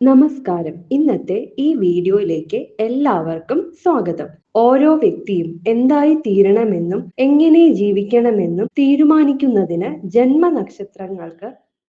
നമസ്കാരം. ഇന്നത്തെ ഈ വീഡിയോയിലേക്ക് എല്ലാവർക്കും സ്വാഗതം. ഓരോ വ്യക്തിയും എന്തായി തീരണമെന്നും എങ്ങനെ ജീവിക്കണമെന്നും തീരുമാനിക്കുന്നതിന് ജന്മനക്ഷത്രങ്ങൾക്ക്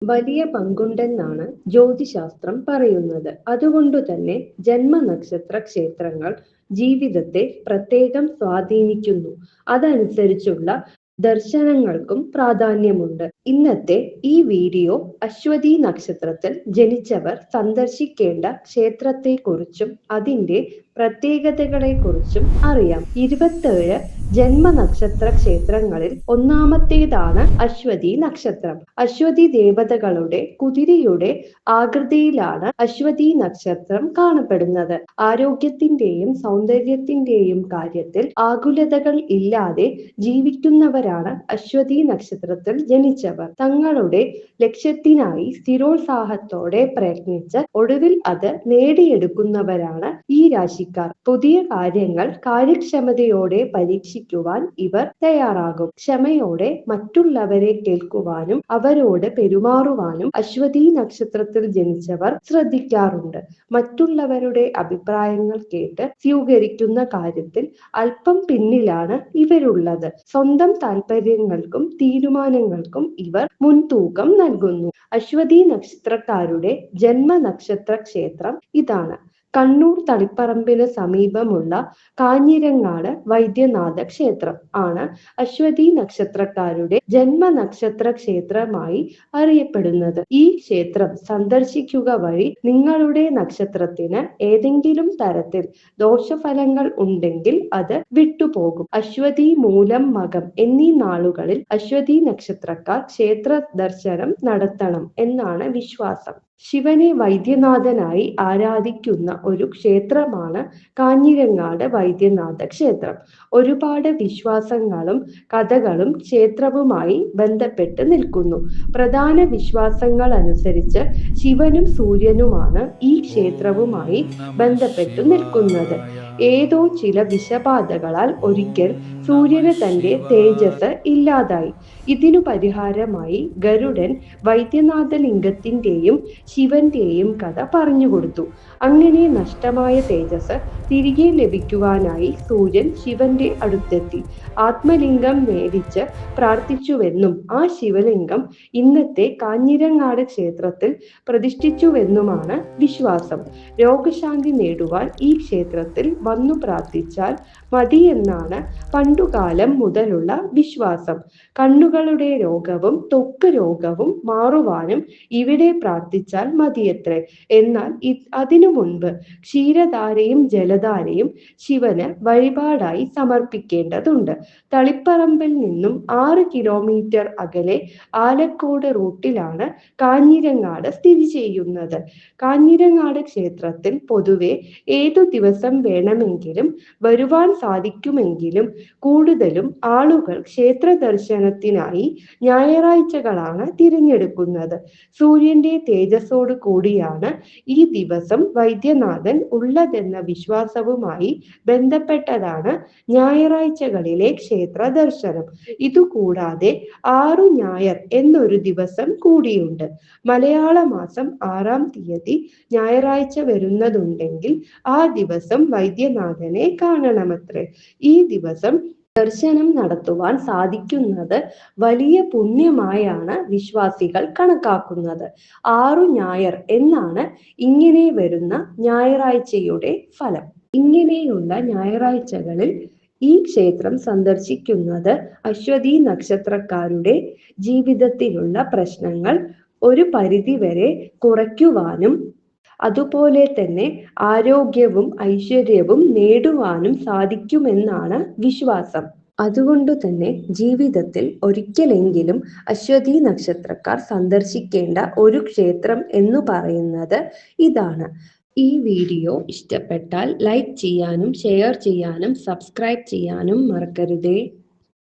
വലിയ പങ്കുണ്ടെന്നാണ് ജ്യോതിശാസ്ത്രം പറയുന്നത്. അതുകൊണ്ട് തന്നെ ജന്മനക്ഷത്ര ക്ഷേത്രങ്ങൾ ജീവിതത്തെ പ്രത്യേകം സ്വാധീനിക്കുന്നു. അതനുസരിച്ചുള്ള ദർശനങ്ങൾക്കും പ്രാധാന്യമുണ്ട്. ഇന്നത്തെ ഈ വീഡിയോ അശ്വതി നക്ഷത്രത്തിൽ ജനിച്ചവർ സന്ദർശിക്കേണ്ട ക്ഷേത്രത്തെക്കുറിച്ചും അതിന്റെ പ്രത്യേകതകളെക്കുറിച്ചും അറിയാം. ഇരുപത്തേഴ് ജന്മനക്ഷത്ര ക്ഷേത്രങ്ങളിൽ ഒന്നാമത്തേതാണ് അശ്വതി നക്ഷത്രം. അശ്വതി ദേവതകളുടെ കുതിരയുടെ ആകൃതിയിലാണ് അശ്വതി നക്ഷത്രം കാണപ്പെടുന്നത്. ആരോഗ്യത്തിന്റെയും സൗന്ദര്യത്തിന്റെയും കാര്യത്തിൽ ആകുലതകൾ ഇല്ലാതെ ജീവിക്കുന്നവരാണ് അശ്വതി നക്ഷത്രത്തിൽ ജനിച്ചവർ. തങ്ങളുടെ ലക്ഷ്യത്തിനായി സ്ഥിരോത്സാഹത്തോടെ പ്രയത്നിച്ച് ഒടുവിൽ അത് നേടിയെടുക്കുന്നവരാണ് ഈ രാശിക്കാർ പുതിയ കാര്യങ്ങൾ കാര്യക്ഷമതയോടെ പരീക്ഷിക്കുവാൻ ഇവർ തയ്യാറാകും. ക്ഷമയോടെ മറ്റുള്ളവരെ കേൾക്കുവാനും അവരോട് പെരുമാറുവാനും അശ്വതി നക്ഷത്രത്തിൽ ജനിച്ചവർ ശ്രദ്ധിക്കാറുണ്ട്. മറ്റുള്ളവരുടെ അഭിപ്രായങ്ങൾ കേട്ട് സ്വീകരിക്കുന്ന കാര്യത്തിൽ അല്പം പിന്നിലാണ് ഇവരുള്ളത്. സ്വന്തം താല്പര്യങ്ങൾക്കും തീരുമാനങ്ങൾക്കും ഇവർ മുൻതൂക്കം നൽകുന്നു. അശ്വതി നക്ഷത്രക്കാരുടെ ജന്മ നക്ഷത്ര ക്ഷേത്രം ഇതാണ്. കണ്ണൂർ തളിപ്പറമ്പിന് സമീപമുള്ള കാഞ്ഞിരങ്ങാട് വൈദ്യനാഥ ക്ഷേത്രം ആണ് അശ്വതി നക്ഷത്രക്കാരുടെ ജന്മ നക്ഷത്ര ക്ഷേത്രമായി അറിയപ്പെടുന്നത്. ഈ ക്ഷേത്രം സന്ദർശിക്കുക വഴി നിങ്ങളുടെ നക്ഷത്രത്തിന് ഏതെങ്കിലും തരത്തിൽ ദോഷഫലങ്ങൾ ഉണ്ടെങ്കിൽ അത് വിട്ടുപോകും. അശ്വതി മൂലം മകം എന്നീ നാളുകളിൽ അശ്വതി നക്ഷത്രക്കാർ ക്ഷേത്ര ദർശനം നടത്തണം എന്നാണ് വിശ്വാസം. ശിവനെ വൈദ്യനാഥനായി ആരാധിക്കുന്ന ഒരു ക്ഷേത്രമാണ് കാഞ്ഞിരങ്ങാട് വൈദ്യനാഥ ക്ഷേത്രം. ഒരുപാട് വിശ്വാസങ്ങളും കഥകളും ക്ഷേത്രവുമായി ബന്ധപ്പെട്ട് നിൽക്കുന്നു. പ്രധാന വിശ്വാസങ്ങൾ അനുസരിച്ച് ശിവനും സൂര്യനുമാണ് ഈ ക്ഷേത്രവുമായി ബന്ധപ്പെട്ടു നിൽക്കുന്നത്. ഏതോ ചില വിഷബാധകളാൽ ഒരിക്കൽ സൂര്യന് തന്റെ തേജസ് ഇല്ലാതായി. ഇതിനു പരിഹാരമായി ഗരുഡൻ വൈദ്യനാഥ ലിംഗത്തിന്റെയും ശിവന്റെയും കഥ പറഞ്ഞുകൊടുത്തു അങ്ങനെ നഷ്ടമായ തേജസ് തിരികെ ലഭിക്കുവാനായി സൂര്യൻ ശിവന്റെ അടുത്തെത്തി. ആത്മലിംഗം മേടിച്ച് പ്രാർത്ഥിച്ചുവെന്നും ആ ശിവലിംഗം ഇന്നത്തെ കാഞ്ഞിരങ്ങാട് ക്ഷേത്രത്തിൽ പ്രതിഷ്ഠിച്ചുവെന്നുമാണ് വിശ്വാസം. രോഗശാന്തി നേടുവാൻ ഈ ക്ഷേത്രത്തിൽ വന്നു പ്രാർത്ഥിച്ചാൽ മതി എന്നാണ് പണ്ടുകാലം മുതലുള്ള വിശ്വാസം. കണ്ണുകളുടെ രോഗവും തൊക്ക് രോഗവും മാറുവാനും ഇവിടെ പ്രാർത്ഥിച്ചാൽ മതിയത്രേ. എന്നാൽ അതിനു മുൻപ് ക്ഷീരധാരയും ജലധാരയും ശിവന് വഴിപാടായി സമർപ്പിക്കേണ്ടതുണ്ട്. തളിപ്പറമ്പിൽ നിന്നും ആറ് കിലോമീറ്റർ അകലെ ആലക്കോട് റൂട്ടിലാണ് കാഞ്ഞിരങ്ങാട് സ്ഥിതി ചെയ്യുന്നത്. കാഞ്ഞിരങ്ങാട് ക്ഷേത്രത്തിൽ പൊതുവെ ഏതു ദിവസം വേണമെങ്കിലും വരുവാൻ സാധിക്കുമെങ്കിലും കൂടുതലും ആളുകൾ ക്ഷേത്ര ദർശനത്തിനായി ഞായറാഴ്ചകളാണ് തിരഞ്ഞെടുക്കുന്നത്. സൂര്യന്റെ തേജസ്സോട് കൂടിയാണ് ഈ ദിവസം വൈദ്യനാഥൻ ഉള്ളതെന്ന വിശ്വാസവുമായി ബന്ധപ്പെട്ടതാണ് ഞായറാഴ്ചകളിലെ ക്ഷേത്ര ദർശനം ഇതുകൂടാതെ ആറു ഞായർ എന്നൊരു ദിവസം കൂടിയുണ്ട്. മലയാള മാസം ആറാം തീയതി ഞായറാഴ്ച വരുന്നതുണ്ടെങ്കിൽ ആ ദിവസം വൈദ്യനാഥനെ കാണണമത്രേ. ഈ ദിവസം ദർശനം നടത്തുവാൻ സാധിക്കുന്നത് വലിയ പുണ്യമായാണ് വിശ്വാസികൾ കണക്കാക്കുന്നത്. ആറു ഞായർ എന്നാണ് ഇങ്ങനെ വരുന്ന ഞായറാഴ്ചയുടെ ഫലം. ഇങ്ങനെയുള്ള ഞായറാഴ്ചകളിൽ ഈ ക്ഷേത്രം സന്ദർശിക്കുന്നത് അശ്വതി നക്ഷത്രക്കാരുടെ ജീവിതത്തിലുള്ള പ്രശ്നങ്ങൾ ഒരു പരിധിവരെ കുറയ്ക്കുവാനും അതുപോലെ തന്നെ ആരോഗ്യവും ഐശ്വര്യവും നേടുവാനും സാധിക്കുമെന്നാണ് വിശ്വാസം. അതുകൊണ്ട് തന്നെ ജീവിതത്തിൽ ഒരിക്കലെങ്കിലും അശ്വതി നക്ഷത്രക്കാർ സന്ദർശിക്കേണ്ട ഒരു ക്ഷേത്രം എന്ന് പറയുന്നത് ഇതാണ്. ഈ വീഡിയോ ഇഷ്ടപ്പെട്ടാൽ ലൈക്ക് ചെയ്യാനും ഷെയർ ചെയ്യാനും സബ്സ്ക്രൈബ് ചെയ്യാനും മറക്കരുതേ.